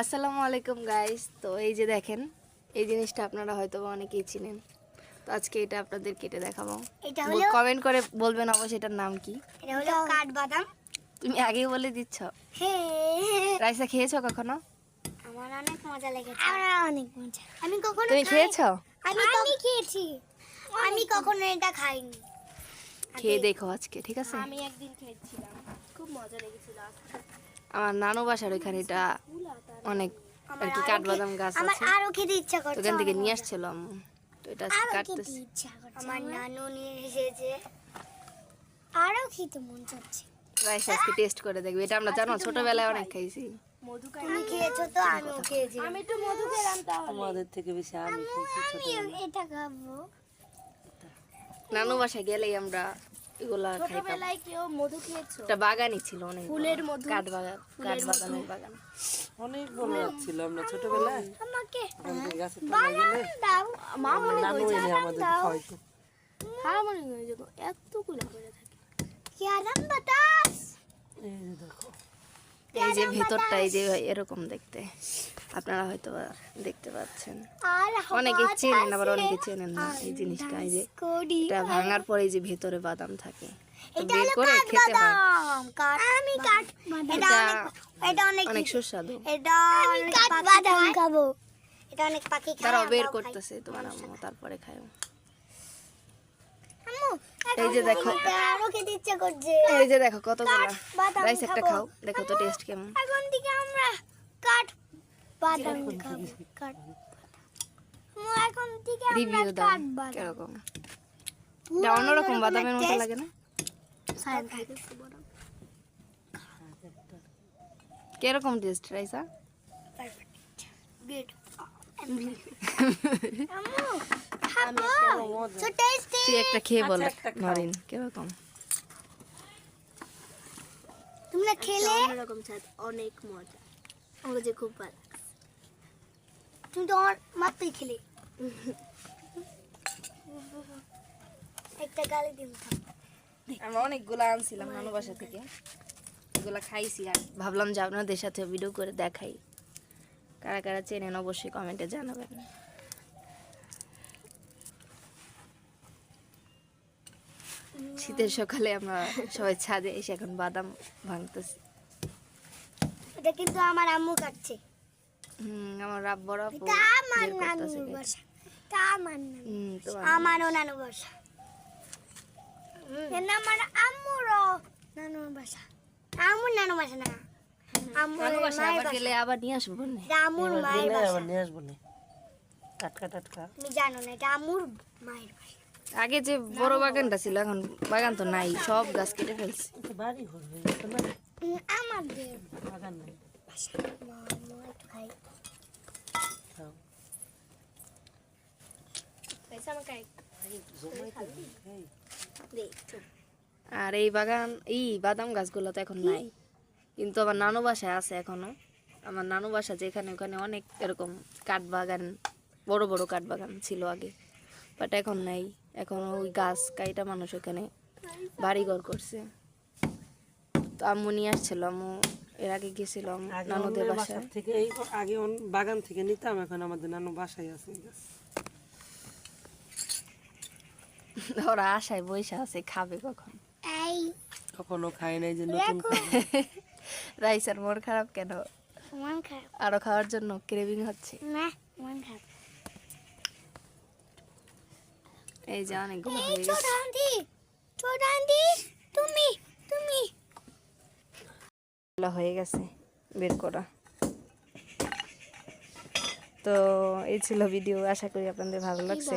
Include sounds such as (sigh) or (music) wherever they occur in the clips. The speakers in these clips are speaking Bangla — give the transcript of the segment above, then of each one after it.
আসসালামু আলাইকুম গাইস তো এই যে দেখেন এই জিনিসটা আপনারা হয়তো বা অনেকেই চিনেন। তো আজকে এটা আপনাদের কেটে দেখাবো। এটা হলো কমেন্ট করে বলবেন অবশ্যই এটার নাম কি। এটা হলো কাঠবাদাম। তুমি আগেই বলে দিচ্ছ। হ্যাঁ রাইসা খেয়েছো কখনো? আমার অনেক মজা লেগেছে। আমার অনেক মজা। আমি কখনো তুমি খেয়েছো? আমি আমি খেয়েছি। আমি কখনো এটা খাইনি। খেয়ে দেখো আজকে ঠিক আছে? আমি একদিন খেয়েছিলাম। খুব মজা লেগেছিল আমার নানু বাসার ওইখানে এটা অনেক আর কি কাঠবাদাম গাছ আমার আছে। আরও খেতে ইচ্ছা করছে ওখান থেকে নিয়ে। আসছিল আম্মু। তো এটা কাটতেছি। আমার নানু নিয়ে এসেছে। আরও খেতে মন চাচ্ছে। রাইস আজকে টেস্ট করে দেখবে। এটা আমরা জানো ছোটবেলায় অনেক খাইছি। তুমি খেয়েছো তো আমিও খেয়েছি। আমি একটু মধু খেলাম তাহলে। আমাদের থেকে বেশি আমি খেয়েছি আমি এটা খাব। নানু বাসায় গেলেই আমরা এগুলা ছোটবেলায় কেউ মধু খেয়েছো? একটা বাগানই ছিল অনেক ফুলের মধু। কাঠ বাগান কাঠ বাগানের বাগান। অনেক বড় ছিল আমরা ছোটবেলায়। আমাকে ওখান তলায় গেলে দাও। আমার নানু আমাদের খাওয়াইতো হ্যাঁ মনে এতগুলো করে থাকে। কি আরাম বাতাস! এই দেখো। এই যে ভেতরটা এই যে এরকম দেখতে। আপনারা হয়তো দেখতে পাচ্ছেন। আর অনেকে চেনেন আবার অনেকে চেনেন না এই জিনিসটা। এই যে এটা ভাঙার পরে এই যে ভেতরে বাদাম থাকে। বের করে খেতে হয়। আমি কাঠ এটা এটা অনেক সুস্বাদু। এটা অনেক বাদাম খাব। এটা অনেক পাখি খায় তারাও বের খাই। করতেছে তোমার আম্মু তারপরে খায়। আম্মু এই যে দেখো। আরও খেতে ইচ্ছা করছে। এই যে দেখো কতগুলা রাইস একটা খাও দেখো তো টেস্ট কেমন। এখন থেকে আমরা কাঠ বাদাম খাব। কাঠ আম্মু, এখন থেকে রিভিউ দাও কীরকম। এটা অন্যরকম বাদামের মতো লাগে না? কীরকম টেস্ট রাইসা? (laughs) তুই একটা খেয়ে বল একটা নরিন কীরকম? তোমরা খেলে? অন্যরকম স্বাদ অনেক মজা। আমার কাছে খুব ভালো তুমি তো আমার মাত্রই খেলে। একটা গালি দিন আমরা অনেকগুলো আনছিলাম নানু বাসা থেকে। এগুলো খাইছি আর। ভাবলাম যে আপনাদের সাথে ভিডিও করে দেখাই। কারা কারা চেনেন অবশ্যই কমেন্টে জানাবেন। শীতের সকালে আমরা সবাই ছাদে এসে এখন বাদাম ভাঙতেছি। এটা কিন্তু আমার আম্মু কাটছে। হুম আমার রাব বড় আপু আমার আমার নানু আমারও এটা আমার আম্মুরও বাসা। আম্মুর নানু বাসা না। আম্মুর নানু বাসা মায়ের আবার বাসা। গেলে আবার নিয়ে আসব না। আম্মুর মায়ের দিলে বাসা। আবার নিয়ে আসব না। টাটকা টাটকা। তুমি জানো না এটা আম্মুর মায়ের বাসা। আগে যে বড় বাগানটা ছিল, এখন বাগান তো নাই, সব গাছ কেটে ফেলছে। আর এই বাগান, এই বাদাম গাছগুলো তো এখন নাই। কিন্তু আমার নানু বাসায় আছে এখনও। আমার নানু বাসা যেখানে, ওখানে অনেক এরকম কাঠ বাগান, বড় বড় কাঠ বাগান ছিল আগে বাট এখন নাই। এখন ওই গাছ কাইটা মানুষ ওখানে বাড়িঘর করছে। তো আম্মু নিয়ে আসছিল আম্মু এর আগে গেছিলাম আগে নানুদের বাসায়। থেকে এই আগে বাগান থেকে নিতাম এখন আমাদের নানু বাসায় আছে ওরা আশায় বৈশা আছে খাবে কখন? এই। কখনো খাই নাই যে নতুন। রাইসার মন খারাপ কেন? মন খারাপ। আরও খাওয়ার জন্য ক্রেভিং হচ্ছে। না মন খারাপ। এই যে অনেকগুলো হয়ে গেছে তুমি তুমি. হয়ে গেছে বের করা তো এই ছিল ভিডিও আশা করি আপনাদের ভালো লাগছে।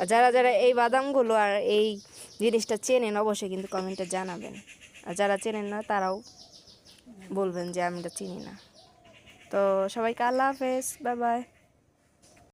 আর যারা যারা এই বাদামগুলো আর এই জিনিসটা চেনেন অবশ্যই কিন্তু কমেন্টে জানাবেন। আর যারা চেনেন না তারাও বলবেন যে আমি এটা চিনি না। তো সবাইকে আল্লাহ হাফেজ বাই বাই।